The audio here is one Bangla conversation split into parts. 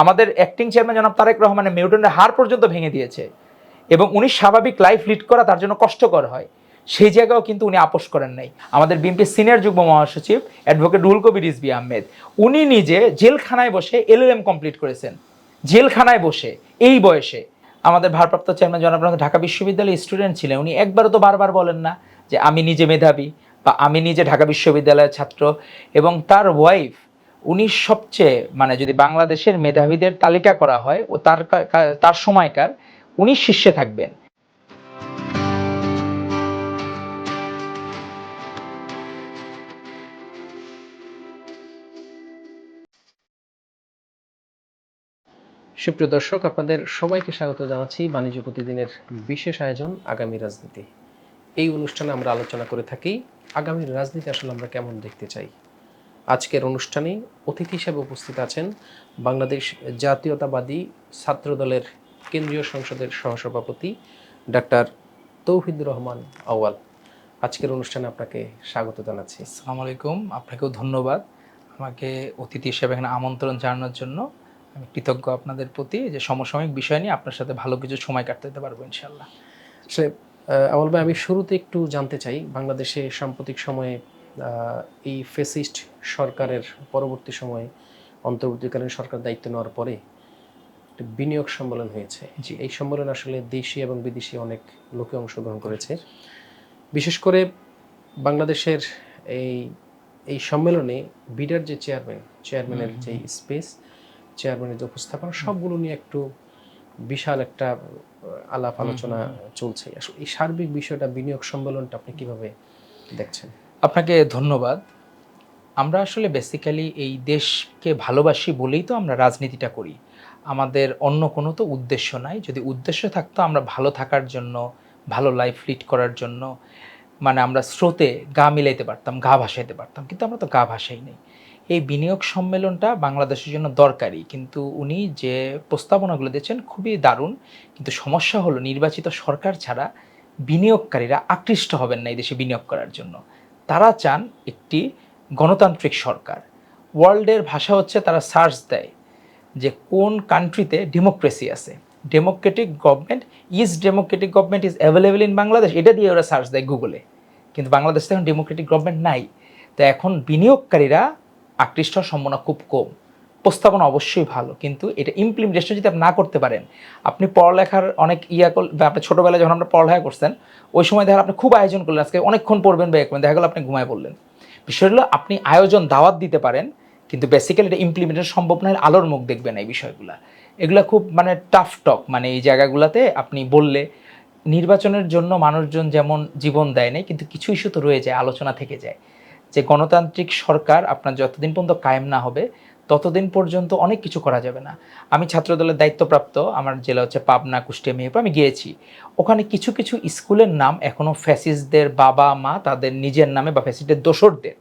আমাদের অ্যাক্টিং চেয়ারম্যান জনাব তারেক রহমানের মেরুদণ্ডের হার পর্যন্ত ভেঙে দিয়েছে। এবং উনি স্বাভাবিক লাইফ লিড করা তার জন্য কষ্টকর হয়। সেই জায়গাও কিন্তু উনি আপোষ করেন নাই। আমাদের বিএনপির সিনিয়র যুগ্ম মহাসচিব অ্যাডভোকেট রুহুল কবির রিজবি আহমেদ, উনি নিজে জেলখানায় বসে এলএলএম কমপ্লিট করেছেন। জেলখানায় বসে, এই বয়সে। আমাদের ভারপ্রাপ্ত চেয়ারম্যান জনাব ঢাকা বিশ্ববিদ্যালয়ের স্টুডেন্ট ছিলেন। উনি একবারও তো বারবার বলেন না যে আমি নিজে মেধাবী বা আমি নিজে ঢাকা বিশ্ববিদ্যালয়ের ছাত্র। এবং তার ওয়াইফ উনি সবচেয়ে মানে যদি বাংলাদেশের মেধাবীদের তালিকা করা হয়, ও তার তার সময়কার, উনি শীর্ষে থাকবেন। সুপ্রিয় দর্শক, আপনাদের সবাইকে স্বাগত জানাচ্ছি বাণিজ্য প্রতিদিনের বিশেষ আয়োজন, আগামী রাজনীতি। এই অনুষ্ঠানে আমরা আলোচনা করে থাকি আগামীর রাজনীতি আসলে আমরা কেমন দেখতে চাই? আজকের অনুষ্ঠানে অতিথি হিসেবে উপস্থিত আছেন বাংলাদেশ জাতীয়তাবাদী ছাত্র দলের কেন্দ্রীয় সংসদের সহসভাপতি ডাক্তার তৌহিদুর রহমান আওয়াল আজকের অনুষ্ঠানে আপনাকে স্বাগত জানাচ্ছি। আসসালামু আলাইকুম। আপনাকেও ধন্যবাদ আমাকে অতিথি হিসেবে এখানে আমন্ত্রণ জানানোর জন্য। আমি কৃতজ্ঞ আপনাদের প্রতি যে সমসাময়িক বিষয় নিয়ে আপনার সাথে ভালো কিছু সময় কাটাতে দিতে পারব ইনশাল্লাহ আসলে আহ, আমল ভাই আমি শুরুতে একটু জানতে চাই বাংলাদেশে সাম্প্রতিক সময়ে এই ফেসিস্ট সরকারের পরবর্তী সময়ে অন্তর্বর্তীকালীন সরকার দায়িত্ব নেওয়ার পরে একটা বিনিয়োগ সম্মেলন হয়েছে। জি। এই সম্মেলন আসলে দেশি এবং বিদেশি অনেক লোকে অংশগ্রহণ করেছে। বিশেষ করে বাংলাদেশের এই এই সম্মেলনে বিডার যে চেয়ারম্যান চেয়ারম্যানের যে স্পেস চেয়ারম্যানের যে উপস্থাপনা সবগুলো নিয়ে একটু বিশাল একটা আলাপ আলোচনা চলছে। আসলে এই সার্বিক বিষয়টা বিনিয়োগ সম্মেলনটা আপনি কীভাবে দেখছেন? আপনাকে ধন্যবাদ। আমরা আসলে বেসিক্যালি এই দেশকে ভালোবাসি বলেই তো আমরা রাজনীতিটা করি। আমাদের অন্য কোনো তো উদ্দেশ্য নাই। যদি উদ্দেশ্য থাকতো আমরা ভালো থাকার জন্য, ভালো লাইফ লিড করার জন্য মানে আমরা স্রোতে গা মিলাইতে পারতাম, গা ভাসাইতে পারতাম। কিন্তু আমরা তো গা ভাসাই নেই। এই বিনিয়োগ সম্মেলনটা বাংলাদেশের জন্য দরকারি। কিন্তু উনি যে প্রস্তাবনাগুলো দিয়েছেন খুবই দারুণ। কিন্তু সমস্যা হলো নির্বাচিত সরকার ছাড়া বিনিয়োগকারীরা আকৃষ্ট হবেন না এই দেশে বিনিয়োগ করার জন্য। তারা চান একটি গণতান্ত্রিক সরকার। ওয়ার্ল্ডের ভাষা হচ্ছে তারা সার্চ দেয় যে কোন কান্ট্রিতে ডেমোক্রেসি আছে। Democratic government is democratic government is available in Bangladesh এটা দিয়ে ওরা সার্চ দেয় গুগলে কিন্তু বাংলাদেশে এখন ডেমোক্রেটিক গভর্নমেন্ট নাই। তো এখন বিনিয়োগকারীরা আকৃষ্ট সম্ভাবনা খুব কম। প্রস্তাবনা অবশ্যই ভালো, কিন্তু এটা ইমপ্লিমেন্টেশন যদি আপনি না করতে পারেন, আপনি পড়ালেখার অনেক ইয়া করলে আপনি ছোটোবেলায় যখন আমরা পড়ালেখা করছেন, ওই সময় দেখা আপনি খুব আয়োজন করলেন, আজকে অনেকক্ষণ পড়বেন বা দেখা গেলো আপনি ঘুমায় পড়লেন। বিষয় হলো আপনি আয়োজন দাওয়াত দিতে পারেন, কিন্তু বেসিক্যালি এটা ইমপ্লিমেন্টেশন সম্ভব নয় আলোর মুখ দেখবেন এই বিষয়গুলো। এগুলো খুব মানে টাফ টক মানে এই জায়গাগুলোতে আপনি বললে নির্বাচনের জন্য মানুষজন যেমন জীবন দেয় নাই, কিন্তু কিছু ইস্যু তো রয়ে যায়, আলোচনা থেকে যায়। যে গণতান্ত্রিক সরকার আপনার যতদিন পর্যন্ত কায়েম না হবে ততদিন পর্যন্ত অনেক কিছু করা যাবে না। আমি ছাত্রদলের দায়িত্বপ্রাপ্ত, আমার জেলা হচ্ছে পাবনা, কুষ্টিয়া, মেহেরপুর, আমি গিয়েছি। ওখানে কিছু কিছু স্কুলের নাম এখনও ফ্যাসিসদের বাবা মা তাদের নিজের নামে বা ফ্যাসিস্টদের দোসরদের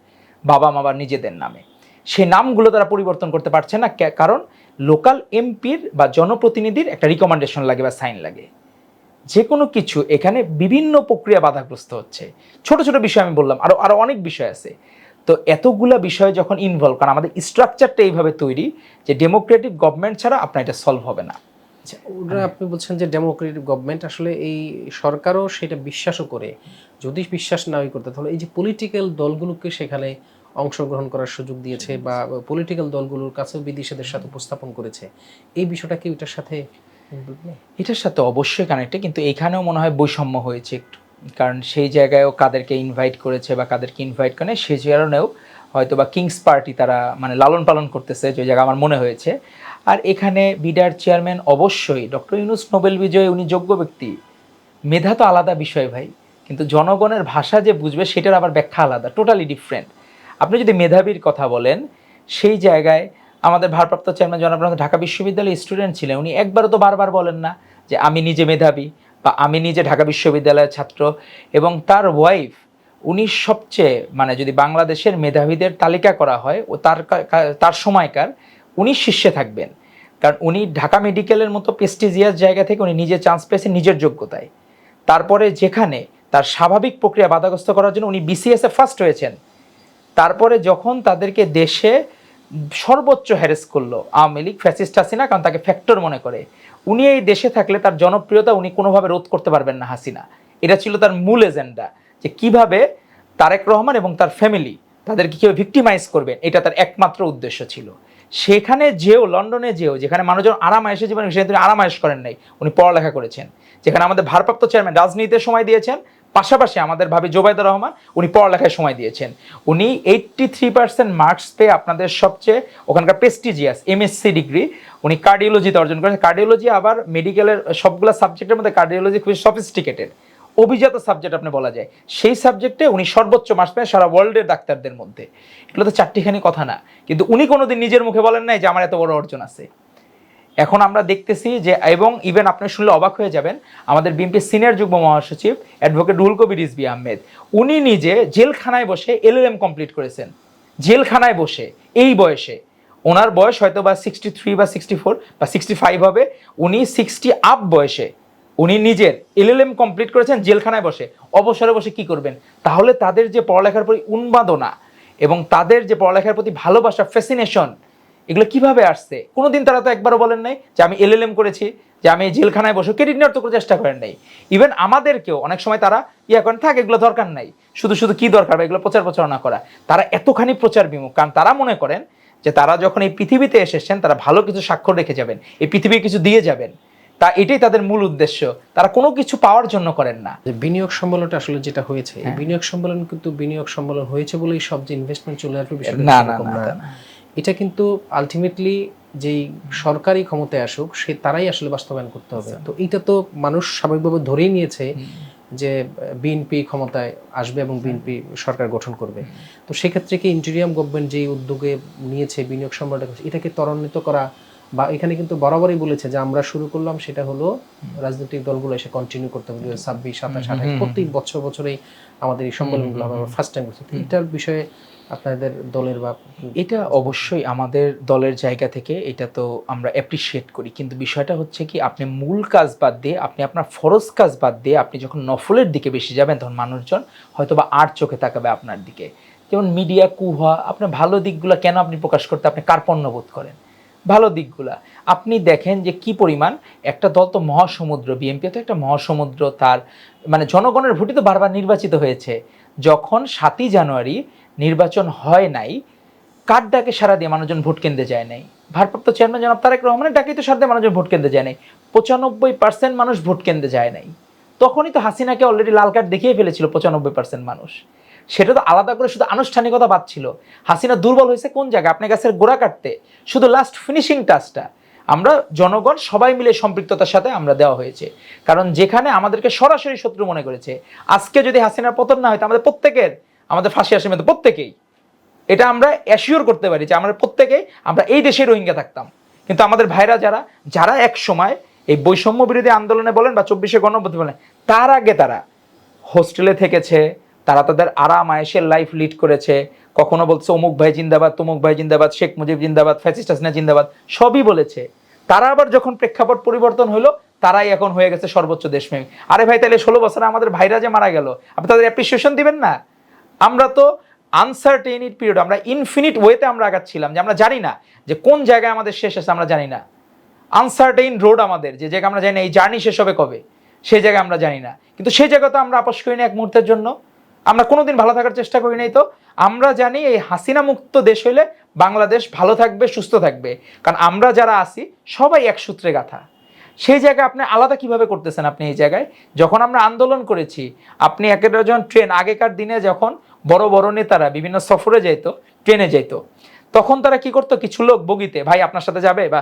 বাবা মা বা নিজেদের নামে। সেই নামগুলো তারা পরিবর্তন করতে পারছে না কারণ লোকাল এমপির বা জনপ্রতিনিধির একটা রিকমেন্ডেশন লাগে বা সাইন লাগে। যে কোনো কিছু এখানে বিভিন্ন প্রক্রিয়া বাধাগ্রস্ত হচ্ছে। ছোট ছোট বিষয় আমি বললাম আরও আরও অনেক বিষয় আছে। তো এতগুলা বিষয় যখন ইনভলভ কারণ আমাদের স্ট্রাকচারটা এইভাবে তৈরি যে ডেমোক্রেটিক গভর্নমেন্ট ছাড়া আপনার এটা সলভ হবে না। আচ্ছা ওরা আপনি বলছেন যে ডেমোক্রেটিক গভর্নমেন্ট আসলে এই সরকারও সেটা বিশ্বাসও করে। যদি বিশ্বাস নাই করতে তাহলে এই যে পলিটিক্যাল দলগুলোকে সেখানে অংশগ্রহণ করার সুযোগ দিয়েছে বা পলিটিক্যাল দলগুলোর কাছেও বিদেশিদের সাথে উপস্থাপন করেছে এই বিষয়টা কি ওইটার সাথে এটার সাথে অবশ্যই কানেক্টে কিন্তু এখানেও মনে হয় বৈষম্য হয়েছে একটু। কারণ সেই জায়গায়ও কাদেরকে ইনভাইট করেছে বা কাদেরকে ইনভাইট করে সেই কারণেও হয়তো বা কিংস পার্টি তারা মানে লালন পালন করতেছে, যে জায়গা আমার মনে হয়েছে। আর এখানে বিডার চেয়ারম্যান অবশ্যই ডক্টর ইউনুস নোবেল বিজয় উনি যোগ্য ব্যক্তি। মেধা তো আলাদা বিষয় ভাই, কিন্তু জনগণের ভাষা যে বুঝবে সেটার আবার ব্যাখ্যা আলাদা টোটালি ডিফারেন্ট আপনি যদি মেধাবীর কথা বলেন, সেই জায়গায় আমাদের ভারপ্রাপ্ত চেয়ারম্যান জনাব ঢাকা বিশ্ববিদ্যালয়ের স্টুডেন্ট ছিলেন, উনি একবারও তো বারবার বলেন না যে আমি নিজে মেধাবী। বা আমি নিজে ঢাকা বিশ্ববিদ্যালয়ের ছাত্র এবং তার ওয়াইফ উনি সবচেয়ে মানে যদি বাংলাদেশের মেধাবীদের তালিকা করা হয়, ও তার তার সময়কার উনি শীর্ষে থাকবেন। কারণ উনি ঢাকা মেডিকেলের মতো প্রেস্টিজিয়াস জায়গা থেকে উনি নিজে চান্স পেয়েছেন নিজের যোগ্যতায়। তারপরে যেখানে তার স্বাভাবিক প্রক্রিয়া বাধাগ্রস্ত করার জন্য উনি বিসিএসে ফার্স্ট হয়েছেন। তারপরে যখন তাদেরকে দেশে সর্বোচ্চ হ্যারেস করল আওয়ামী লীগ, ফ্যাসিস্ট হাসিনা, কারণ তাকে ফ্যাক্টর মনে করে। উনি এই দেশে থাকলে তার জনপ্রিয়তা উনি কোনোভাবে রোধ করতে পারবেন না হাসিনা। এটা ছিল তার মূল এজেন্ডা যে কীভাবে তারেক রহমান এবং তার ফ্যামিলি তাদেরকে কীভাবে ভিক্টিমাইজ করবেন, এটা তার একমাত্র উদ্দেশ্য ছিল। সেখানে যেও, লন্ডনে যেও, যেখানে মানুষজন আরাম আয়েসে জীবনে সেখানে তিনি আরাম আয়েস করেন নাই, উনি পড়ালেখা করেছেন। যেখানে আমাদের ভারপ্রাপ্ত চেয়ারম্যান রাজনীতিতে সময় দিয়েছেন পাশাপাশি আমাদের ভাবি জোবাইদুর রহমান, উনি পড়ালেখায় সময় দিয়েছেন। উনি এইট্টি থ্রি পার্সেন্ট মার্কস পেয়ে আপনাদের সবচেয়ে ওখানকার প্রেস্টিজিয়াস এমএসসি ডিগ্রি উনি কার্ডিওলজিতে অর্জন করেছেন। কার্ডিওলজি আবার মেডিকেলের সবগুলো সাবজেক্টের মধ্যে কার্ডিওলজি খুবই সফিস্টিকেটেড অভিজাত সাবজেক্ট আপনি বলা যায়। সেই সাবজেক্টে উনি সর্বোচ্চ মার্কস পেয়ে সারা ওয়ার্ল্ডের ডাক্তারদের মধ্যে। এগুলো তো চারটিখানি কথা না। কিন্তু উনি কোনোদিন নিজের মুখে বলেন নাই যে আমার এত বড় অর্জন আছে। এখন আমরা দেখতেছি যে, এবং ইভেন আপনি শুনলে অবাক হয়ে যাবেন, আমাদের বিএনপি সিনিয়র যুগ্ম মহাসচিব অ্যাডভোকেট রুহুল কবির রিজবি আহমেদ, উনি নিজে জেলখানায় বসে এলএলএম কমপ্লিট করেছেন। জেলখানায় বসে, এই বয়সে। ওনার বয়স হয়তো বা সিক্সটি থ্রি বা সিক্সটি ফোর বা সিক্সটি ফাইভ হবে, উনি সিক্সটি আপ বয়সে। উনি নিজের এলএলএম কমপ্লিট করেছেন, জেলখানায় বসে। অবসরে বসে কি করবেন? তাহলে তাদের যে পড়ালেখার প্রতি উন্মাদনা এবং তাদের যে পড়ালেখার প্রতি ভালোবাসা ফ্যাসিনেশন এগুলো কীভাবে আসছে? কোনোদিন তারা তো একবারও বলেন নাই যে আমি এলএলএম করেছি যে আমি জেলখানায় বসে ক্রেডিট নেওয়ার তো কোনো চেষ্টা করেন নাই। ইভেন আমাদেরকেও অনেক সময় তারা ইয়া করেন থাক এগুলো দরকার নাই। শুধু শুধু কি দরকার এগুলো প্রচার প্রচারণা করা। তারা এতখানি প্রচার বিমুখ কারণ তারা মনে করেন যে তারা যখন এই পৃথিবীতে এসেছেন তারা ভালো কিছু স্বাক্ষর রেখে যাবেন এই পৃথিবী কিছু দিয়ে যাবেন। তা এটাই তাদের মূল উদ্দেশ্য। তারা কোনো কিছু পাওয়ার জন্য করেন না। যে বিনিয়োগ সম্মেলনটা আসলে যেটা হয়েছে হ্যাঁ। বিনিয়োগ সম্মেলন কিন্তু বিনিয়োগ সম্মেলন হয়েছে বলেই সব যে ইনভেস্টমেন্ট চলে আসবে না। না না। এটা কিন্তু আলটিমেটলি যেই সরকারি ক্ষমতায় আসুক সে তারাই আসলে বাস্তবায়ন করতে হবে। আচ্ছা। তো এটা তো মানুষ স্বাভাবিকভাবে ধরেই নিয়েছে যে বিএনপি ক্ষমতায় আসবে এবং বিএনপি সরকার গঠন করবে। তো সেক্ষেত্রে কি ইন্টেরিয়াম গভর্নমেন্ট যে উদ্যোগে নিয়েছে বিনিয়োগ সম্রাট এটাকে ত্বরান্বিত করা বা এখানে কিন্তু বরাবরই বলেছে যে আমরা শুরু করলাম সেটা হলো রাজনৈতিক দলগুলো এসে কন্টিনিউ করতে হবে। ছাব্বিশ সাতাশ আঠাশ প্রত্যেক বছর বছরেই আমাদের এই সম্মেলনগুলো আমরা ফার্স্ট টাইম করছি। এটার বিষয়ে আপনাদের দলের বা এটা অবশ্যই আমাদের দলের জায়গা থেকে এটা তো আমরা অ্যাপ্রিসিয়েট করি। কিন্তু বিষয়টা হচ্ছে কি, আপনি মূল কাজ বাদ দিয়ে, আপনি আপনার ফরজ কাজ বাদ দিয়ে, আপনি যখন নফলের দিকে বেশি যাবেন, তখন মানুষজন হয়তো বা আর চোখে তাকাবে আপনার দিকে। যেমন মিডিয়া কুহা, আপনার ভালো দিকগুলো কেন আপনি প্রকাশ করতে আপনি কার্পণ্য বোধ করেন? ভালো দিকগুলা। আপনি দেখেন যে কি পরিমাণ একটা দল তো মহাসমুদ্র বিএনপি তো একটা মহাসমুদ্র, তার মানে জনগণের ভোটই তো বারবার নির্বাচিত হয়েছে। যখন সাতই জানুয়ারি নির্বাচন হয় নাই, কার ডাকে সারা দিয়ে মানুষজন ভোট কেন্দ্রে যায় নাই? ভারপ্রাপ্ত চেয়ারম্যান জনাব তারেক রহমানের ডাকেই তো সারা দিয়ে মানুষজন ভোট কেন্দ্রে যায় নাই। পঁচানব্বই পার্সেন্ট মানুষ ভোট কেন্দ্রে যায় নাই। তখনই তো হাসিনাকে অলরেডি লাল কার্ড দেখিয়ে ফেলেছিল পঁচানব্বই পার্সেন্ট মানুষ। সেটা তো আলাদা করে শুধু আনুষ্ঠানিকতা পাচ্ছিল হাসিনা দুর্বল হয়েছে কোন জায়গায়? আপনার গাছের গোড়া কাটতে। শুধু লাস্ট ফিনিশিং টাচটা আমরা জনগণ সবাই মিলে সম্পৃক্ততার সাথে আমরা দেওয়া হয়েছে। কারণ যেখানে আমাদেরকে সরাসরি শত্রু মনে করেছে, আজকে যদি হাসিনার পতন না হয় আমাদের প্রত্যেকের আমাদের ফাঁসি আসে মেতে প্রত্যেকেই। এটা আমরা অ্যাসিওর করতে পারি যে আমরা প্রত্যেকেই আমরা এই দেশে রোহিঙ্গা থাকতাম। কিন্তু আমাদের ভাইরা যারা যারা এক সময় এই বৈষম্য বিরোধী আন্দোলনে বলেন বা চব্বিশে গণপতি বলেন, তার আগে তারা হোস্টেলে থেকেছে, তারা তাদের আরাম, আয়েসের লাইফ লিড করেছে, কখনো বলছে অমুক ভাই জিন্দাবাদ, তমুক ভাই জিন্দাবাদ, শেখ মুজিব জিন্দাবাদ ফ্যাসিস্ট হাসিনা জিন্দাবাদ, সবই বলেছে। তারা আবার যখন প্রেক্ষাপট পরিবর্তন হলো তারাই এখন হয়ে গেছে সর্বোচ্চ দেশপ্রেমী। আরে ভাই, তাহলে ষোলো বছরে আমাদের ভাইরা যে মারা গেল, আপনি তাদের অ্যাপ্রিসিয়েশন দিবেন না? আমরা তো আনসার্টেনিট পিরিয়ড আমরা ইনফিনিট ওয়েতে আমরা আগাচ্ছিলাম যে আমরা জানি না যে কোন জায়গায় আমাদের শেষ আছে আমরা জানি না। আনসার্টেইন রোড আমাদের, যে জায়গায় আমরা জানি না, এই জার্নি শেষ হবে কবে? সেই জায়গায় আমরা জানি না। কিন্তু সেই জায়গা তো আমরা আপোষ করি না এক মুহূর্তের জন্য। আমরা কোনোদিন ভালো থাকার চেষ্টা করি নাই তো। আমরা জানি এই হাসিনা মুক্ত দেশ হইলে বাংলাদেশ ভালো থাকবে, সুস্থ থাকবে। কারণ আমরা যারা আছি, সবাই এক সূত্রে গাথা। সেই জায়গায় আপনি আলাদা কীভাবে করতেছেন আপনি এই জায়গায়? যখন আমরা আন্দোলন করেছি, আপনি একেবারে যখন ট্রেন, আগেকার দিনে যখন বড় বড় নেতারা বিভিন্ন সফরে যাইতো, ট্রেনে যাইতো, তখন তারা কি করতো? কিছু লোক বগিতে, ভাই, আপনার সাথে যাবে? বা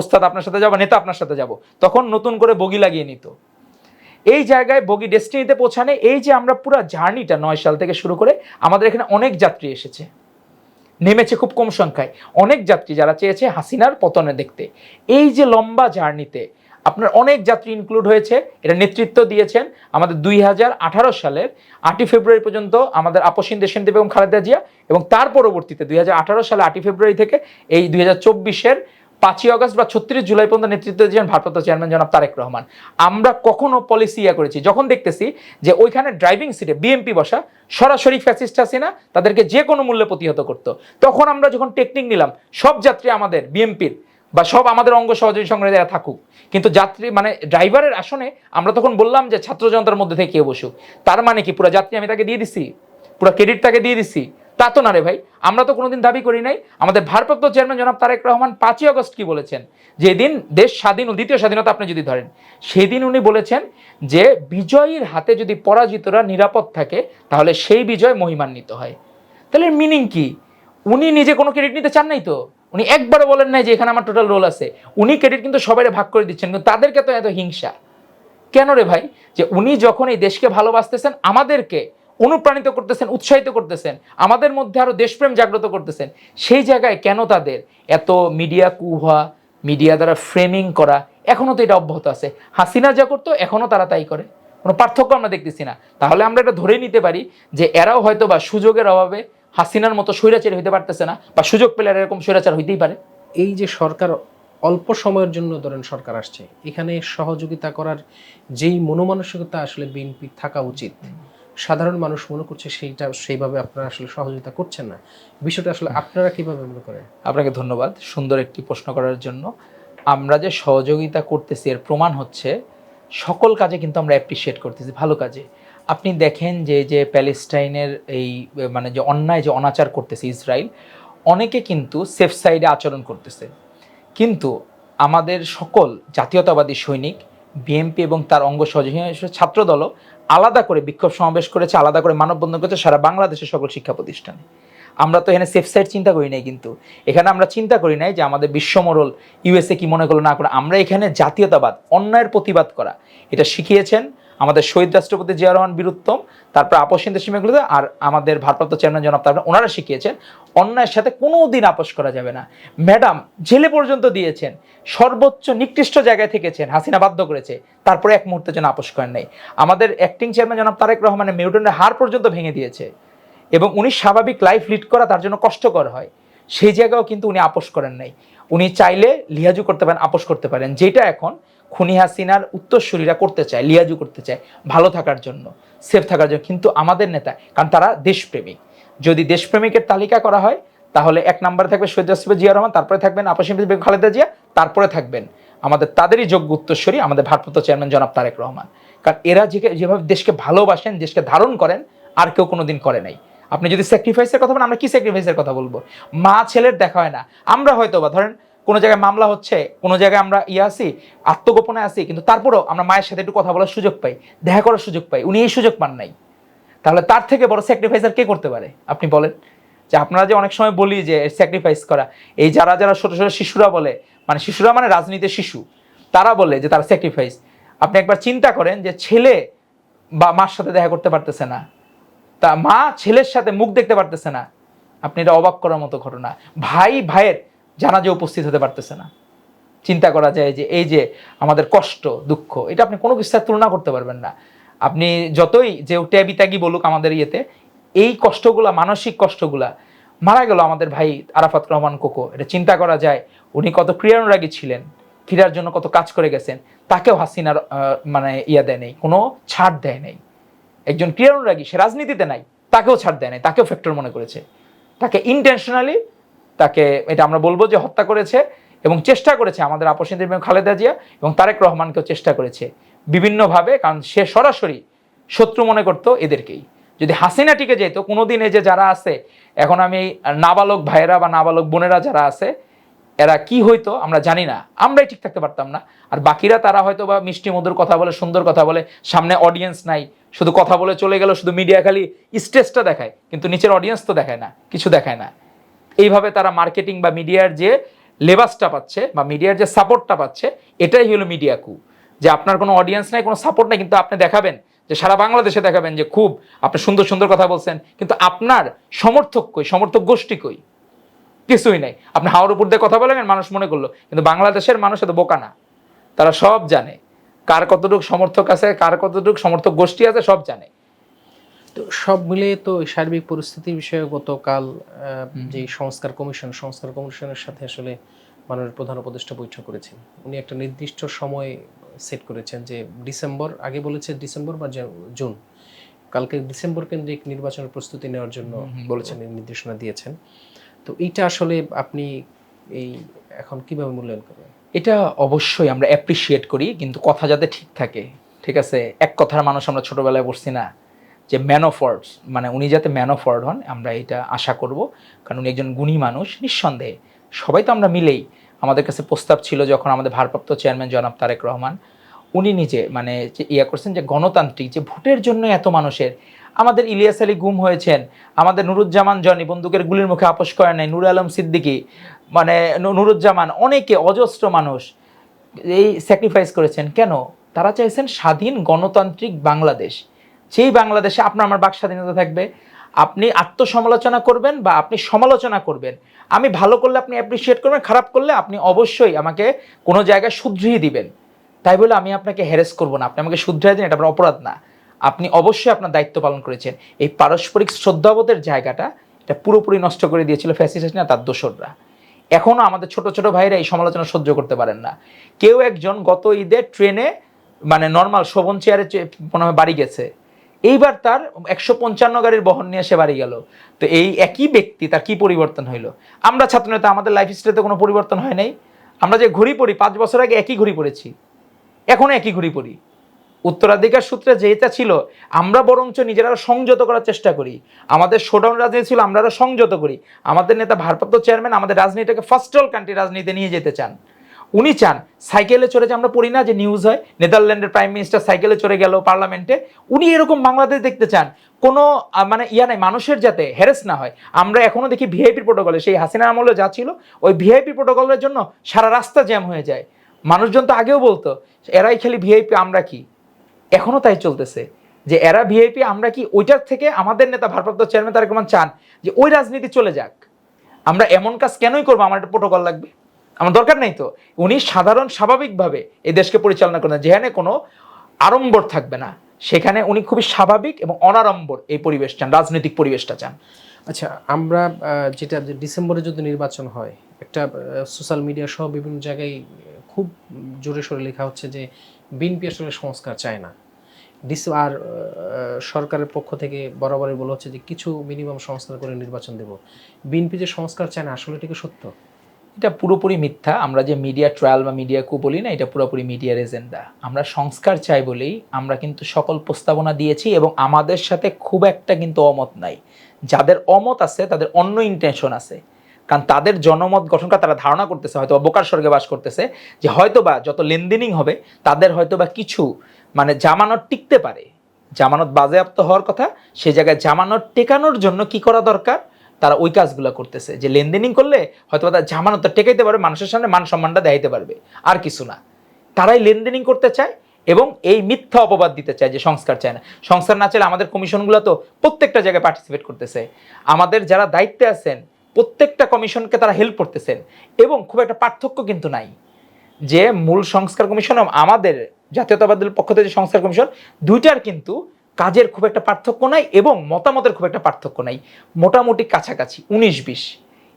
ওস্তাদ, আপনার সাথে যাবে নেতা আপনার সাথে যাব। তখন নতুন করে বগি লাগিয়ে নিত। এই জায়গায় বগি ডেস্টিনিতে পৌঁছানে, এই যে আমরা পুরো জার্নিটা নয় সাল থেকে শুরু করে আমাদের এখানে অনেক যাত্রী এসেছে। নেমেছে খুব কম সংখ্যায়। অনেক যাত্রী যারা চেয়েছে হাসিনার পতনে দেখতে। এই যে লম্বা জার্নিতে আপনার অনেক যাত্রী ইনক্লুড হয়েছে, এটা নেতৃত্ব দিয়েছেন আমাদের দুই হাজার আঠারো সালের আটই ফেব্রুয়ারি পর্যন্ত আমাদের আপসিন দেশেন্দ্র এবং খালেদা জিয়া এবং তার পরবর্তীতে দুই হাজার আঠারো সালে আটই ফেব্রুয়ারি থেকে এই দুই হাজার চব্বিশের পাঁচই আগস্ট বা ছত্রিশ জুলাই পর্যন্ত নেতৃত্ব দিয়েছেন ভারপ্রাপ্ত চেয়ারম্যান জনাব তারেক রহমান। আমরা কখনো পলিসি ইয়া করেছি, যখন দেখতেছি যে ওইখানে ড্রাইভিং সিটে বিএমপি বসা, সরাসরি ফ্যাসিস্ট হাসিনা তাদেরকে যে কোনো মূল্যে প্রতিহত করতো। তখন আমরা যখন টেকনিক নিলাম, সব যাত্রী আমাদের বিএমপির বা সব আমাদের অঙ্গ সহযোগী সংগ্রহে যারা থাকুক। কিন্তু যাত্রী মানে ড্রাইভারের আসনে আমরা তখন বললাম যে ছাত্র জনতার মধ্যে থেকে কেউ বসুক। তার মানে কি? পুরো যাত্রী আমি তাকে দিয়ে দিছি। পুরো ক্রেডিট তাকে দিয়ে দিছি। তা তো না রে ভাই। আমরা তো কোনোদিন দাবি করি নাই। আমাদের ভারপ্রাপ্ত চেয়ারম্যান জনাব তারেক রহমান পাঁচই আগস্ট কি বলেছেন? যেদিন দেশ স্বাধীন ও দ্বিতীয় স্বাধীনতা আপনি যদি ধরেন, সেদিন উনি বলেছেন যে বিজয়ীর হাতে যদি পরাজিতরা নিরাপদ থাকে, তাহলে সেই বিজয় মহিমান্বিত হয়। তাহলে মিনিং কি? উনি নিজে কোনো ক্রেডিট নিতে চান নাই তো? উনি একবারও বলেন নাই যে এখানে আমার টোটাল রোল আছে। উনি ক্রেডিট কিন্তু সবাই ভাগ করে দিচ্ছেন, কিন্তু তাদেরকে তো এত হিংসা। কেন রে ভাই? যে উনি যখন এই দেশকে ভালোবাসতেছেন, আমাদেরকে অনুপ্রাণিত করতেছেন, উৎসাহিত করতেছেন, আমাদের মধ্যে আরও দেশপ্রেম জাগ্রত করতেছেন, সেই জায়গায় কেন তাদের এত মিডিয়া কুহা মিডিয়া দ্বারা ফ্রেমিং করা এখনও তো এটা অব্যাহত আছে। হাসিনা যা করতো, এখনও তারা তাই করে। কোনো পার্থক্য আমরা দেখতেছি না। তাহলে আমরা এটা ধরে নিতে পারি যে এরাও হয়তো বা সুযোগের অভাবে হাসিনার মতো স্বৈরাচারী হইতে পারতেছে না বা সুযোগ পেলে এরা এরকম স্বৈরাচার হইতেই পারে। এই যে সরকার অল্প সময়ের জন্য ধরেন সরকার আসছে এখানে সহযোগিতা করার যেই মনোমানসিকতা আসলে বিএনপি থাকা উচিত সাধারণ মানুষ মনে করছে সেইটা সেইভাবে আপনারা আসলে সহযোগিতা করছেন না। বিষয়টা আসলে আপনারা কীভাবে মনে করেন? আপনাকে ধন্যবাদ সুন্দর একটি প্রশ্ন করার জন্য। আমরা যে সহযোগিতা করতেছি এর প্রমাণ হচ্ছে সকল কাজে কিন্তু আমরা অ্যাপ্রিসিয়েট করতেছি ভালো কাজে। আপনি দেখেন যে যে প্যালেস্টাইনের এই মানে যে অন্যায়, যে অনাচার করতেছে ইসরায়েল, অনেকে কিন্তু সেফ সাইডে আচরণ করতেছে। কিন্তু আমাদের সকল জাতীয়তাবাদী সৈনিক, বিএনপি এবং তার অঙ্গ সহযোগী ছাত্রদলও আলাদা করে বিক্ষোভ সমাবেশ করেছে, আলাদা করে মানববন্ধন করেছে সারা বাংলাদেশের সকল শিক্ষা প্রতিষ্ঠানে। আমরা তো এখানে সেফ সাইড চিন্তা করি নাই কিন্তু। এখানে আমরা চিন্তা করি নাই যে আমাদের বিশ্বমরল ইউএসএ কি মনে করল, না করে আমরা এখানে জাতীয়তাবাদ, অন্যায়ের প্রতিবাদ করা, এটা শিখিয়েছেন আমাদের শহীদ রাষ্ট্রপতি জিয়া রহমান বীরুত্তম, তারপর আপসীনদের সীমাগুলোতে আর আমাদের ভারপ্রাপ্ত চেয়ারম্যান জনাব তারপর ওনারা শিখিয়েছেন, অন্যায়ের সাথে কোনো দিন আপোষ করা যাবে না। ম্যাডাম, জেলে পর্যন্ত দিয়েছেন, সর্বোচ্চ নিকৃষ্ট জায়গায় থেকেছেন, হাসিনা বাধ্য করেছে, তারপরে এক মুহূর্তে যেন আপোষ করেন নাই। আমাদের অ্যাক্টিং চেয়ারম্যান জনাব তারেক রহমানের মেরুদণ্ডের হার পর্যন্ত ভেঙে দিয়েছে এবং উনি স্বাভাবিক লাইফ লিড করা তার জন্য কষ্টকর হয়। সেই জায়গাও কিন্তু উনি আপোষ করেন নাই। উনি চাইলে লিহাজু করতে পারেন, আপোষ করতে পারেন। যেটা এখন খুনি হাসিনার উত্তরসূরিরা করতে চায়, লিয়াজু করতে চায়, ভালো থাকার জন্য সেফ থাকার জন্য। কিন্তু আমাদের নেতা কারণ তারা দেশপ্রেমিক। যদি দেশপ্রেমিকের তালিকা করা হয়, তাহলে এক নম্বরে থাকবে শহীদ রাষ্ট্রপতি জিয়া রহমান, তারপরে থাকবেন আপসীম খালেদা জিয়া, তারপরে থাকবেন আমাদের তাদেরই যোগ্য উত্তরসূরি, আমাদের ভারপ্রাপ্ত চেয়ারম্যান জনাব তারেক রহমান। কারণ এরা যে যেভাবে দেশকে ভালোবাসেন, দেশকে ধারণ করেন, আর কেউ কোনোদিন করে নাই। আপনি যদি স্যাক্রিফাইসের কথা বলেন, আমরা কি স্যাক্রিফাইসের কথা বলব? মা ছেলের দেখা হয় না। আমরা হয়তো বা ধরেন কোনো জায়গায় মামলা হচ্ছে, কোনো জায়গায় আমরা ইয়ে আছি, আত্মগোপনে আছি, কিন্তু তারপরেও আমরা মায়ের সাথে একটু কথা বলার সুযোগ পাই, দেখা করার সুযোগ পাই, উনি এই সুযোগ পান নাই। তাহলে তার থেকে বড় স্যাক্রিফাইস আর কে করতে পারে? আপনি বলেন। যে আপনারা যে অনেক সময় বলি যে স্যাক্রিফাইস করা, এই যারা যারা ছোট ছোট শিশুরা বলে মানে শিশুরা মানে রাজনীতির শিশু, তারা বলে যে তারা স্যাক্রিফাইস আপনি একবার চিন্তা করেন যে ছেলে বা মার সাথে দেখা করতে পারতেছে না, তা মা ছেলের সাথে মুখ দেখতে পারতেছে না। আপনি এটা অবাক করার মতো ঘটনা। ভাই, ভাইয়ের জানাজে উপস্থিত হতে পারতেছে না। চিন্তা করা যায় যে এই যে আমাদের কষ্ট, দুঃখ, এটা আপনি কোনো কিছুর তুলনা করতে পারবেন না। আপনি যতই যে ট্যাবি ত্যাগি বলুক আমাদের ইয়েতে, এই কষ্টগুলা, মানসিক কষ্টগুলা, মারা গেল আমাদের ভাই আরাফাত রহমান কোকো। এটা চিন্তা করা যায়, উনি কত ক্রীড়ানুরাগী ছিলেন, ক্রীড়ার জন্য কত কাজ করে গেছেন, তাকেও হাসিনার মানে ইয়া দেয় নেই, কোনো ছাড় দেয় নেই। একজন ক্রীড়ানুরাগী, সে রাজনীতিতে নাই, তাকেও ছাড় দেয় নাই, তাকেও ফ্যাক্টর মনে করেছে। তাকে ইন্টেনশনালি তাকে এটা আমরা বলব যে হত্যা করেছে এবং চেষ্টা করেছে আমাদের আপসীনদের বেগম খালেদা জিয়া এবং তারেক রহমানকেও চেষ্টা করেছে বিভিন্নভাবে, কারণ সে সরাসরি শত্রু মনে করতো এদেরকেই। যদি হাসিনা টিকে যেত, কোনোদিন এই যে যারা আছে, এখন আমি নাবালক ভাইয়েরা বা নাবালক বোনেরা যারা আছে, এরা কি হইতো আমরা জানি না। আমরাই ঠিক থাকতে পারতাম না। আর বাকিরা তারা হয়তো বা মিষ্টি মধুর কথা বলে, সুন্দর কথা বলে, সামনে অডিয়েন্স নাই। শুধু কথা বলে চলে গেল, শুধু মিডিয়া খালি স্টেজটা দেখায়, কিন্তু নিচের অডিয়েন্স তো দেখায় না, কিছু দেখায় না। এইভাবে তারা মার্কেটিং বা মিডিয়ার যে লেবাসটা পাচ্ছে বা মিডিয়ার যে সাপোর্টটা পাচ্ছে, এটাই হলো মিডিয়া কু যে আপনার কোনো অডিয়েন্স নাই, কোনো সাপোর্ট নাই, কিন্তু আপনি দেখাবেন, যে সারা বাংলাদেশে দেখাবেন যে খুব আপনি সুন্দর সুন্দর কথা বলছেন, কিন্তু আপনার সমর্থক কই? সমর্থক গোষ্ঠী কই? কিছুই নাই। আপনি হাওয়ার উপর দিয়ে কথা বলেন, মানুষ মনে করল, কিন্তু বাংলাদেশের মানুষ এত বোকা না। তারা সব জানে। কার কতটুকু সমর্থক আছে, কার কতটুকু সমর্থক গোষ্ঠী আছে, সব জানে। তো সব মিলে তো সার্বিক পরিস্থিতি বিষয়ে গতকাল যে সংস্কার কমিশন সংস্কার কমিশনের সাথে আসলে মাননীয় প্রধান উপদেষ্টা বৈঠক করেছেন। উনি একটা নির্দিষ্ট সময় সেট করেছেন যে ডিসেম্বর আগে বলেছে ডিসেম্বর বা জুন কালকে ডিসেম্বর কেন্দ্রিক নির্বাচনের প্রস্তুতি নেওয়ার জন্য বলেছেন। নির্দেশনা দিয়েছেন। তো এইটা আসলে আপনি এই এখন কীভাবে মূল্যায়ন করবেন? এটা অবশ্যই আমরা অ্যাপ্রিসিয়েট করি কিন্তু কথা যাতে ঠিক থাকে ঠিক আছে? এক কথার মানুষ আমরা ছোটবেলায় পড়ছি না। যে ম্যান অফ ওয়ার্ডস মানে উনি যাতে ম্যান অফ ওয়ার্ড হন, আমরা এটা আশা করব। কারণ উনি একজন গুণী মানুষ, নিঃসন্দেহে। সবাই তো আমরা মিলেই। আমাদের কাছে প্রস্তাব ছিল যখন আমাদের ভারপ্রাপ্ত চেয়ারম্যান জনাব তারেক রহমান, উনি নিজে মানে যে ইয়া করছেন যে গণতান্ত্রিক, যে ভোটের জন্য এত মানুষের, আমাদের ইলিয়াস আলী গুম হয়েছেন, আমাদের নুরুজ্জামান জনি বন্দুকের গুলির মুখে আপোষ করে নাই, নুর আলম সিদ্দিকী মানে নুরুজ্জামান, অনেকে অজস্র মানুষ, এই স্যাক্রিফাইস করেছেন। কেন? তারা চাইছেন স্বাধীন গণতান্ত্রিক বাংলাদেশ। যেই বাংলাদেশে আপনার আমার বাক স্বাধীনতা থাকবে, আপনি আত্মসমালোচনা করবেন বা আপনি সমালোচনা করবেন। আমি ভালো করলে আপনি অ্যাপ্রিসিয়েট করবেন, খারাপ করলে আপনি অবশ্যই আমাকে কোনো জায়গায় শুধরিয়ে দিবেন। তাই বলে আমি আপনাকে হ্যারেস করব না, আপনি আমাকে শুধরিয়ে দিন, এটা আপনার অপরাধ না। আপনি অবশ্যই আপনার দায়িত্ব পালন করেছেন। এই পারস্পরিক শ্রদ্ধাবোধের জায়গাটা, এটা পুরোপুরি নষ্ট করে দিয়েছিল ফ্যাসিস্ট না, তার দোসররা। এখনও আমাদের ছোট ছোট ভাইরা এই সমালোচনা সহ্য করতে পারেন না। কেউ একজন গত ঈদে ট্রেনে মানে নর্মাল শোভন চেয়ারে মনে হয় বাড়ি গেছে। এইবার তার একশো পঞ্চান্ন গাড়ির বহন নিয়ে সে বাড়ি গেল। তো এই একই ব্যক্তি তার কি পরিবর্তন হইল? আমরা ছাত্রনেতা, আমাদের লাইফ স্টাইলে কোনো পরিবর্তন হয় নাই। আমরা যে ঘড়ি পড়ি, পাঁচ বছর আগে একই ঘড়ি পড়েছি। এখনও একই ঘড়ি পড়ি। উত্তরাধিকার সূত্রে যেটা ছিল, আমরা বরঞ্চ নিজেরা সংযত করার চেষ্টা করি। আমাদের শোডাউন রাজনীতি ছিল আমরা সংযত করি। আমাদের নেতা ভারপ্রাপ্ত চেয়ারম্যান আমাদের রাজনীতিটাকে ফার্স্ট অল কান্ট্রি রাজনীতিতে নিয়ে যেতে চান। উনি চান, সাইকেলে চড়ে যে আমরা পড়ি না, যে নিউজ হয়, নেদারল্যান্ডের প্রাইম মিনিস্টার সাইকেলে চড়ে গেল পার্লামেন্টে উনি এরকম বাংলাদেশ দেখতে চান। কোনো মানে ইয়া নাই, মানুষের যাতে হ্যারেস না হয়। আমরা এখনও দেখি ভিআইপি প্রোটোকলে সেই হাসিনা আমলে যা ছিল, ওই ভিআইপি প্রোটোকলের জন্য সারা রাস্তা জ্যাম হয়ে যায়। মানুষজন তো আগেও বলতো, এরাই খালি ভিআইপি আমরা কি? এখনও তাই চলতেছে, যে এরা ভিআইপি আমরা কি? ওইটার থেকে আমাদের নেতা, ভারপ্রাপ্ত চেয়ারম্যান তারেক রহমান চান যে ওই রাজনীতি চলে যাক। আমরা এমন কাজ কেনই করব? আমার একটা প্রোটোকল লাগবে। আমার দরকার নেই তো। উনি সাধারণ, স্বাভাবিকভাবে এই দেশকে পরিচালনা করেন যেখানে কোনো আড়ম্বর থাকবে না। সেখানে উনি খুবই স্বাভাবিক এবং অনাড়ম্বর এই পরিবেশ চান, রাজনৈতিক পরিবেশটা চান। আচ্ছা আমরা যেটা ডিসেম্বরে যদি নির্বাচন হয়, একটা সোশ্যাল মিডিয়া সহ বিভিন্ন জায়গায় খুব জোরে সোরে লেখা হচ্ছে যে, বিএনপি আসলে সংস্কার চায় না। আর সরকারের পক্ষ থেকে বরাবরই বলা হচ্ছে যে, কিছু মিনিমাম সংস্কার করে নির্বাচন দেব। বিএনপি যে সংস্কার চায় না, আসলে এটাকে সত্য? এটা পুরোপুরি মিথ্যা। আমরা যে মিডিয়া ট্রায়াল বা মিডিয়া কু বলি না, এটা পুরোপুরি মিডিয়ার এজেন্ডা আমরা সংস্কার চাই বলেই আমরা কিন্তু সকল প্রস্তাবনা দিয়েছি এবং আমাদের সাথে খুব একটা কিন্তু অমত নাই। যাদের অমত আছে, তাদের অন্য ইন্টেনশন আছে। কারণ তাদের জনমত গঠন করা, তারা ধারণা করতেছে হয়তো বোকার স্বর্গে বাস করতেছে, যে হয়তোবা যত লেনদেনিং হবে, তাদের হয়তোবা কিছু মানে জামানত টিকতে পারে। জামানত বাজেয়াপ্ত হওয়ার কথা সেই জায়গায় জামানত টেকানোর জন্য কি করা দরকার? তারা ওই কাজগুলো করতেছে, যে লেনদেনিং করলে হয়তো তার জামানতটা টেকাইতে পারবে, মানুষের সামনে মান সম্মানটা দেখাইতে পারবে, আর কিছু না। তারাই লেনদেনিং করতে চায় এবং এই মিথ্যা অপবাদ দিতে চায় যে সংস্কার চায় না। সংস্কার না চাইলে আমাদের কমিশনগুলো তো প্রত্যেকটা জায়গায় পার্টিসিপেট করতেছে। আমাদের যারা দায়িত্বে আছেন, প্রত্যেকটা কমিশনকে তারা হেল্প করতেছেন এবং খুব একটা পার্থক্য কিন্তু নাই। যে মূল সংস্কার কমিশন আমাদের জাতীয়তাবাদের পক্ষ থেকে যে সংস্কার কমিশন, দুইটার কিন্তু কাজের খুব একটা পার্থক্য নাই এবং মতামতের খুব একটা পার্থক্য নাই। মোটামুটি কাছাকাছি, উনিশ বিশ।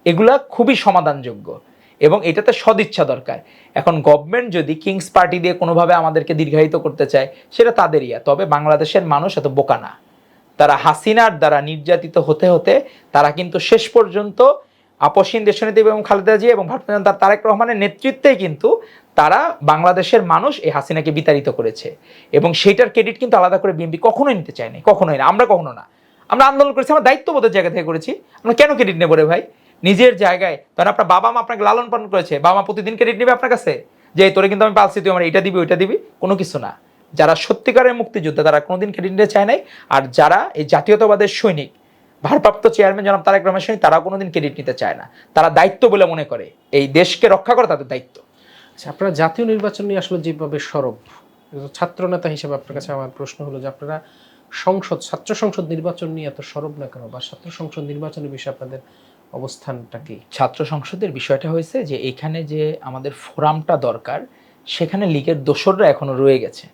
এগুলা খুবই সমাধানযোগ্য এবং এটাতে সদিচ্ছা দরকার। এখন গভর্নমেন্ট যদি কিংস পার্টি দিয়ে কোনোভাবে আমাদেরকে দীর্ঘায়িত করতে চায়, সেটা তাদের ইয়া তবে বাংলাদেশের মানুষ এত বোকা না। তারা হাসিনার দ্বারা নির্যাতিত হতে হতে তারা কিন্তু শেষ পর্যন্ত আপসীন দেশনীতি এবং খালেদা জিয়া এবং ভারতীয় জনতা তারেক রহমানের নেতৃত্বেই কিন্তু তারা বাংলাদেশের মানুষ এই হাসিনাকে বিতাড়িত করেছে। এবং সেইটার ক্রেডিট কিন্তু আলাদা করে বিএনপি কখনোই নিতে চায়নি, কখনোই না, আমরা কখনো না। আমরা আন্দোলন করেছি, আমরা দায়িত্ববোধের জায়গা থেকে করেছি। আমরা কেন ক্রেডিট নেব রে ভাই? নিজের জায়গায় তখন আপনার বাবা মা আপনাকে লালন পালন করেছে, বাবা মা প্রতিদিন ক্রেডিট নেবে আপনার কাছে? যে তোরে কিন্তু আমি পালছি, তুই আমার এটা দিবি, ওইটা দিবি, কোনো কিছু না। যারা সত্যিকারের মুক্তিযোদ্ধা, তারা কোনোদিন ক্রেডিট নিতে চায় নাই। আর যারা এই জাতীয়তাবাদের সৈনিক ভারপ্রাপ্ত চেয়ারম্যান জনাব তারেক রহমান সৈনিক তারা কোনোদিন ক্রেডিট নিতে চায় না। তারা দায়িত্ব বলে মনে করে। এই দেশকে রক্ষা করা তাদের দায়িত্ব। আচ্ছা আপনারা জাতীয় নির্বাচন নিয়ে আসলে যেভাবে সরব ছাত্র নেতা হিসেবে আপনার কাছে আমার প্রশ্ন হলো যে আপনারা সংসদ ছাত্র সংসদ নির্বাচন নিয়ে এত সরব না কেন? বা ছাত্র সংসদ নির্বাচনের বিষয়ে আপনাদের অবস্থানটা কি? ছাত্র সংসদের বিষয়টা হয়েছে যে এখানে যে আমাদের ফোরামটা দরকার সেখানে লীগের দোসররা এখনও রয়ে গেছে।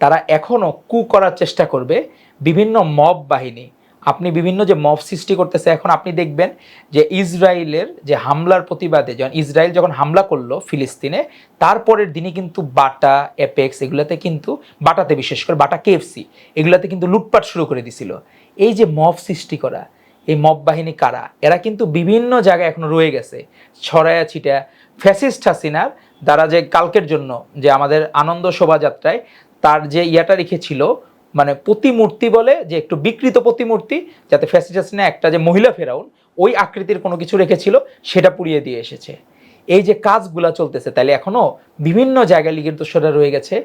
তারা এখনও কু করার চেষ্টা করবে। বিভিন্ন মব বাহিনী আপনি বিভিন্ন যে মব সৃষ্টি করতেছে, এখন আপনি দেখবেন যে ইসরায়েলের যে হামলার প্রতিবাদে, যখন ইসরায়েল যখন হামলা করল ফিলিস্তিনে, তারপরের দিনই কিন্তু বাটা, এপেক্স এগুলোতে কিন্তু, বাটাতে বিশেষ করে বাটা কেএফসি, এগুলোতে কিন্তু লুটপাট শুরু করে দিছিল। এই যে মব সৃষ্টি করা, এই মব বাহিনী কারা, এরা কিন্তু বিভিন্ন জায়গায় এখনও রয়ে গেছে। ছড়ায়া ছিটা, ফ্যাসিস্ট হাসিনার দ্বারা যে কালকের জন্য যে আমাদের আনন্দ শোভাযাত্রায়, তার যে ইয়াটা রেখেছিল মানে প্রতিমূর্তি বলে যে একটু বিকৃত প্রতিমূর্তি, যাতে ফ্যাসিটাস না একটা যে মহিলা ফেরাউন, ওই আকৃতির কোনো কিছু রেখেছিল, সেটা পুড়িয়ে দিয়ে এসেছে। এই যে কাজগুলা চলতেছে তাহলে এখনও বিভিন্ন জায়গায় লিগের দোষরা রয়ে গেছে,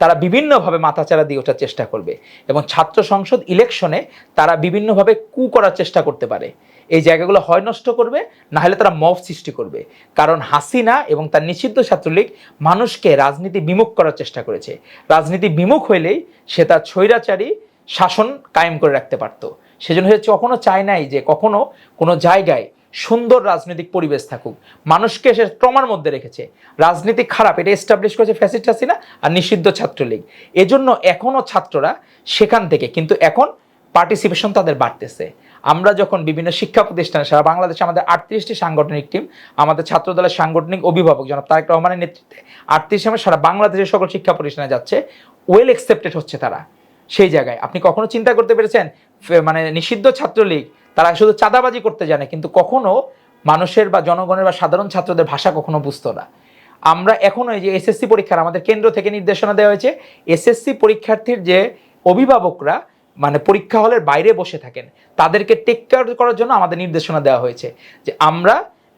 তারা বিভিন্নভাবে মাথাচাড়া দিয়ে ওঠার চেষ্টা করবে এবং ছাত্র সংসদ ইলেকশনে তারা বিভিন্নভাবে কু করার চেষ্টা করতে পারে। এই জায়গাগুলো হয় নষ্ট করবে না হলে তারা মব সৃষ্টি করবে। কারণ হাসিনা এবং তার নিষিদ্ধ ছাত্রলীগ মানুষকে রাজনীতি বিমুখ করার চেষ্টা করেছে। রাজনীতি বিমুখ হইলেই সে তার স্বৈরাচারী শাসন কায়েম করে রাখতে পারতো। সেজন্য সে কখনো চায় নাই যে কখনো কোনো জায়গায় সুন্দর রাজনৈতিক পরিবেশ থাকুক। মানুষকে সে ট্রমার মধ্যে রেখেছে। রাজনীতি খারাপ, এটা এস্টাবলিশ করেছে ফ্যাসিস্ট হাসিনা আর নিষিদ্ধ ছাত্রলীগ। এজন্য এখনও ছাত্ররা সেখান থেকে, কিন্তু এখন পার্টিসিপেশন তাদের বাড়তেছে। আমরা যখন বিভিন্ন শিক্ষা প্রতিষ্ঠানে, সারা বাংলাদেশে আমাদের আটত্রিশটি সাংগঠনিক টিম আমাদের ছাত্রদলের সাংগঠনিক অভিভাবক জনাব তারেক রহমানের নেতৃত্বে আটত্রিশ সালে সারা বাংলাদেশের সকল শিক্ষা প্রতিষ্ঠানে যাচ্ছে ওয়েল অ্যাকসেপ্টেড হচ্ছে তারা সেই জায়গায়। আপনি কখনো চিন্তা করতে পেরেছেন? মানে নিষিদ্ধ ছাত্রলীগ, তারা শুধু চাঁদাবাজি করতে জানে, কিন্তু কখনো মানুষের বা জনগণের বা সাধারণ ছাত্রদের ভাষা কখনো বুঝতো না। আমরা এখনও এই যে এসএসসি পরীক্ষার আমাদের কেন্দ্র থেকে নির্দেশনা দেওয়া হয়েছে এসএসসি পরীক্ষার্থীর যে অভিভাবকরা মানে পরীক্ষা হলের বাইরে বসে থাকেন। তাদেরকে টেক কেয়ার করার জন্য আমাদের নির্দেশনা দেওয়া হয়েছে যে আমরা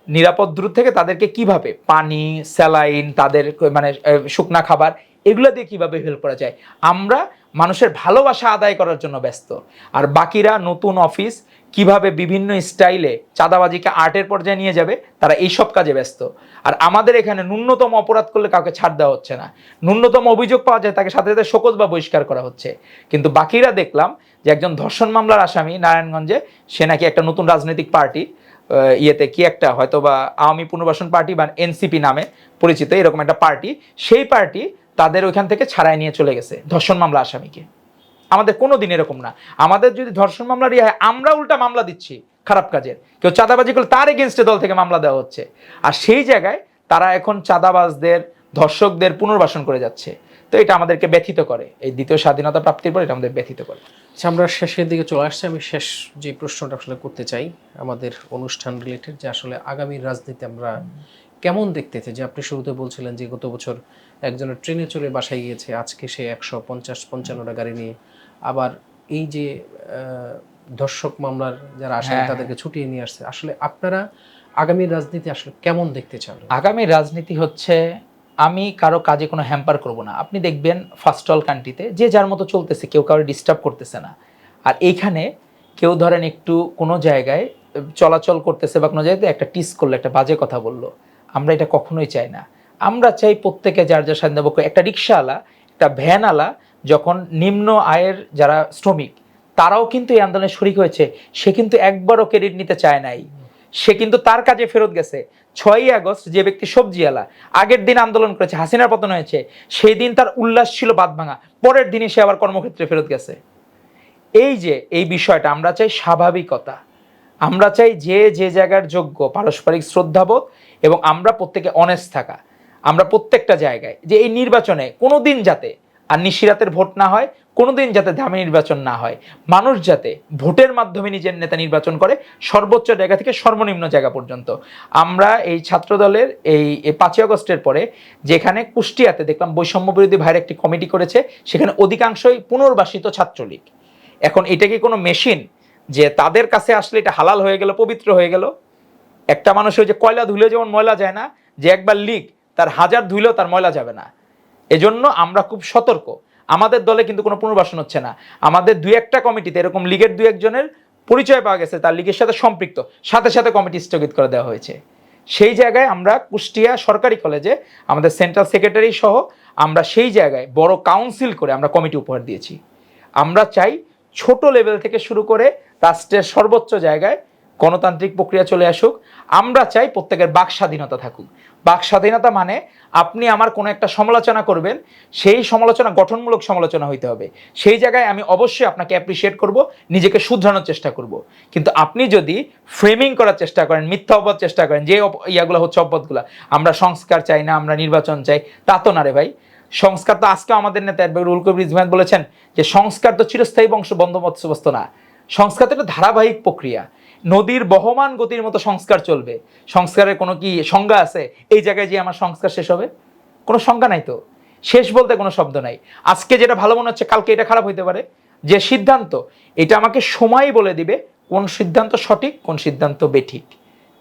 নিরাপদ দূর থেকে তাদেরকে কীভাবে পানি, স্যালাইন, তাদের মানে শুকনো খাবার এগুলো দিয়ে কীভাবে হেল্প করা যায়। আমরা মানুষের ভালোবাসা আদায় করার জন্য ব্যস্ত। আর বাকিরা নতুন অফিস কীভাবে বিভিন্ন স্টাইলে চাঁদাবাজিকে আর্টের পর্যায়ে নিয়ে যাবে, তারা এইসব কাজে ব্যস্ত। আর আমাদের এখানে ন্যূনতম অপরাধ করলে কাউকে ছাড় দেওয়া হচ্ছে না। ন্যূনতম অভিযোগ পাওয়া যায়, তাকে সাথে সাথে শোকজ বা বহিষ্কার করা হচ্ছে। কিন্তু বাকিরা দেখলাম যে একজন ধর্ষণ মামলার আসামি নারায়ণগঞ্জে, সে নাকি একটা নতুন রাজনৈতিক পার্টি ইয়েতে কি একটা হয়তো বা আওয়ামী পুনর্বাসন পার্টি বা এনসিপি নামে পরিচিত এরকম একটা পার্টি, সেই পার্টি তাদের ওইখান থেকে ছাড়াই নিয়ে চলে গেছে ধর্ষণ মামলা আসামিকে। আমাদের কোনো দিন এরকম না। আমাদের যদি ধর্ষণ মামলা রিয়া হয়, আমরা উল্টা মামলা দিচ্ছি খারাপ কাজের। কেউ চাঁদাবাজি করলে তার এগেনস্টে দল থেকে মামলা দেওয়া হচ্ছে। আর সেই জায়গায় তারা এখন চাঁদাবাজদের, ধর্ষকদের পুনর্বাসন করে যাচ্ছে। তো এটা আমাদেরকে ব্যথিত করে। এই দ্বিতীয় স্বাধীনতা প্রাপ্তির পর এটা আমাদের ব্যথিত করে। আচ্ছা আমরা শেষের দিকে চলে আসছি। আমি শেষ যে প্রশ্নটা আসলে করতে চাই, আমাদের অনুষ্ঠান রিলেটেড যে আসলে আগামী রাজনীতি আমরা কেমন দেখতে যে আপনি শুরুতে বলছিলেন যে গত বছর একজনের ট্রেনে চলে বাসায় গিয়েছে। আজকে সে একশো পঞ্চাশ পঞ্চান্নটা গাড়ি নিয়ে। আবার এই যে ধর্ষক মামলার যারা আসামি হ্যাঁ, তাদেরকে ছুটিয়ে নিয়ে আসছে। আসলে আপনারা আগামী রাজনীতি আসলে কেমন দেখতে চান? আগামী রাজনীতি হচ্ছে আমি কারও কাজে কোনো হ্যাম্পার করব না। আপনি দেখবেন ফার্স্ট অল কান্ট্রিতে যে যার মতো চলতেছে কেউ কারও ডিস্টার্ব করতেছে না। আর এইখানে কেউ ধরেন একটু কোনো জায়গায় চলাচল করতেছে বা কোনো জায়গায় একটা টিস করল একটা বাজে কথা বলল। আমরা এটা কখনোই চাই না। আমরা চাই প্রত্যেকে যার যার স্বাধীনতা ভোগ করে। একটা রিক্সাওয়ালা, একটা ভ্যানওয়ালা, যখন নিম্ন আয়ের যারা শ্রমিক, তারাও কিন্তু এই আন্দোলনে শরিক হয়েছে। সে কিন্তু একবারও ক্রেডিট নিতে চায় নাই। সে কিন্তু তার কাজে ফেরত গেছে। ছয়ই আগস্ট যে ব্যক্তি সবজিওয়ালা, আগের দিন আন্দোলন করেছে, হাসিনার পতন হয়েছে, সেই দিন তার উল্লাস ছিল বাদ ভাঙা পরের দিনই সে আবার কর্মক্ষেত্রে ফেরত গেছে। এই যে, এই বিষয়টা, আমরা চাই স্বাভাবিকতা। আমরা চাই যে যে জায়গার যোগ্য পারস্পরিক শ্রদ্ধাবোধ এবং আমরা প্রত্যেকে অনেস্ট থাকা। আমরা প্রত্যেকটা জায়গায় যে এই নির্বাচনে কোনো দিন যাতে আর নিশিরাতের ভোট না হয়, কোনোদিন যাতে দামি নির্বাচন না হয়, মানুষ যাতে ভোটের মাধ্যমে নিজের নেতা নির্বাচন করে সর্বোচ্চ জায়গা থেকে সর্বনিম্ন জায়গা পর্যন্ত। আমরা এই ছাত্রদলের এই পাঁচই আগস্টের পরে যেখানে কুষ্টিয়াতে দেখলাম বৈষম্য বিরোধী ভাইয়ের একটি কমিটি করেছে, সেখানে অধিকাংশই পুনর্বাসিত ছাত্রলীগ। এখন এটা কি কোনো মেশিন যে তাদের কাছে আসলে এটা হালাল হয়ে গেল, পবিত্র হয়ে গেল? একটা মানুষ ওই যে কয়লা ধুলে যেমন ময়লা যায় না, যে একবার লিক তার হাজার ধুলেও তার ময়লা যাবে না। এজন্য আমরা খুব সতর্ক। আমাদের দলে কিন্তু কোনো পুনর্বাসন হচ্ছে না। আমাদের দুই একটা কমিটিতে এরকম লীগের দুই একজনের পরিচয় পাওয়া গেছে, তার লীগের সাথে সম্পৃক্ত। সাথে সাথে কমিটি স্থগিত করে দেওয়া হয়েছে। সেই জায়গায় আমরা কুষ্টিয়া সরকারি কলেজে আমাদের সেন্ট্রাল সেক্রেটারি সহ আমরা সেই জায়গায় বড় কাউন্সিল করে আমরা কমিটি উপহার দিয়েছি। আমরা চাই ছোট লেভেল থেকে শুরু করে রাষ্ট্রের সর্বোচ্চ জায়গায় গণতান্ত্রিক প্রক্রিয়া চলে আসুক। আমরা চাই প্রত্যেকের বাক স্বাধীনতা থাকুক। বাক স্বাধীনতা মানে আপনি আমার কোনো একটা সমালোচনা করবেন, সেই সমালোচনা, গঠনমূলক সমালোচনা হইতে হবে। সেই জায়গায় আমি অবশ্যই আপনাকে অ্যাপ্রিসিয়েট করব, নিজেকে শুধরানোর চেষ্টা করব। কিন্তু আপনি যদি ফ্রেমিং করার চেষ্টা করেন, মিথ্যা অপদ চেষ্টা করেন, যে ইয়াগুলো হচ্ছে অপদগুলো আমরা সংস্কার চাই না, আমরা নির্বাচন চাই, তা তো না রে ভাই। সংস্কার তো আজকে আমাদের নেতা অ্যাডভোকেট রুল কবির ইসমাইল বলেছেন যে, সংস্কার তো চিরস্থায়ী বংশ বন্দোবস্ত না। সংস্কার তো একটা ধারাবাহিক প্রক্রিয়া। নদীর বহমান গতির মতো সংস্কার চলবে। সংস্কারের কোনো কি সংজ্ঞা আছে? এই জায়গায় যে আমার সংস্কার শেষ হবে? কোনো সংজ্ঞা নাই তো। শেষ বলতে কোনো শব্দ নাই। আজকে যেটা ভালো মনে হচ্ছে, কালকে এটা খারাপ হইতে পারে। যে সিদ্ধান্ত, এটা আমাকে সময় বলে দিবে কোন সিদ্ধান্ত সঠিক, কোন সিদ্ধান্ত বেঠিক।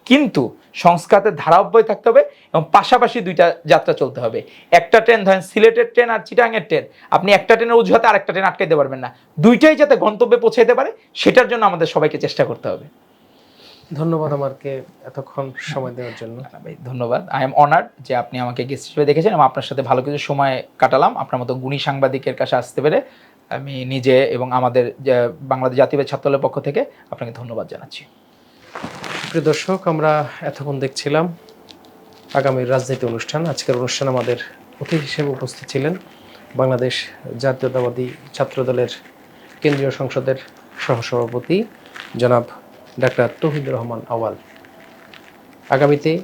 কিন্তু সংস্কারের ধারা অব্যাহত থাকতে হবে এবং পাশাপাশি দুইটা যাত্রা চলতে হবে। একটা ট্রেন, ধরেন সিলেটের ট্রেন আর চিটাঙের ট্রেন, আপনি একটা ট্রেনের অজুহাতে আরেকটা ট্রেন আটকাইতে পারবেন না। দুইটাই যাতে গন্তব্যে পৌঁছাইতে পারে, সেটার জন্য আমাদের সবাইকে চেষ্টা করতে হবে। ধন্যবাদ আমাকে এতক্ষণ সময় দেওয়ার জন্য। ভাই ধন্যবাদ। আই এম অনার্ড যে আপনি আমাকে গেস্ট হিসেবে দেখেছেন এবং আপনার সাথে ভালো কিছু সময় কাটালাম। আপনার মতো গুণী সাংবাদিকের কাছে আসতে পেরে আমি নিজে এবং আমাদের বাংলাদেশ জাতীয় ছাত্রদলের পক্ষ থেকে আপনাকে ধন্যবাদ জানাচ্ছি। প্রিয় দর্শক আমরা এতক্ষণ দেখছিলাম আগামী রাজনীতি অনুষ্ঠান। আজকের অনুষ্ঠান আমাদের অতিথি হিসেবে উপস্থিত ছিলেন বাংলাদেশ জাতীয়তাবাদী ছাত্রদলের কেন্দ্রীয় সংসদের সহসভাপতি জনাব ডাক্তার তহিদুর রহমান আওয়াল আগামীতে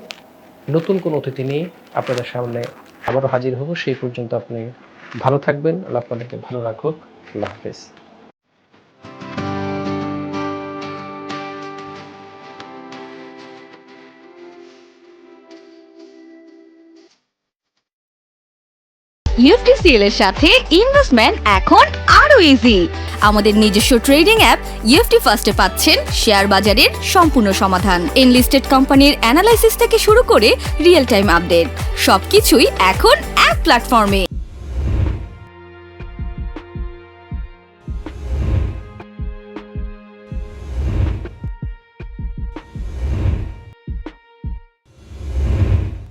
নতুন কোনো অতিথি নিয়ে আপনাদের সামনে আবারও হাজির হব। সেই পর্যন্ত আপনি ভালো থাকবেন। আল্লাহ আপনাদেরকে ভালো রাখুক। আল্লাহ হাফেজ। ইউএফটিসিএল এর সাথে ইনভেস্টমেন্ট এখন আরও ইজি আমাদের নিজস্ব ট্রেডিং অ্যাপ ইউএফটি ফার্স্টে পাচ্ছেন শেয়ার বাজারের সম্পূর্ণ সমাধান। এনলিস্টেড কোম্পানির অ্যানালাইসিস থেকে শুরু করে রিয়েল টাইম আপডেট সবকিছুই এখন এক প্ল্যাটফর্মে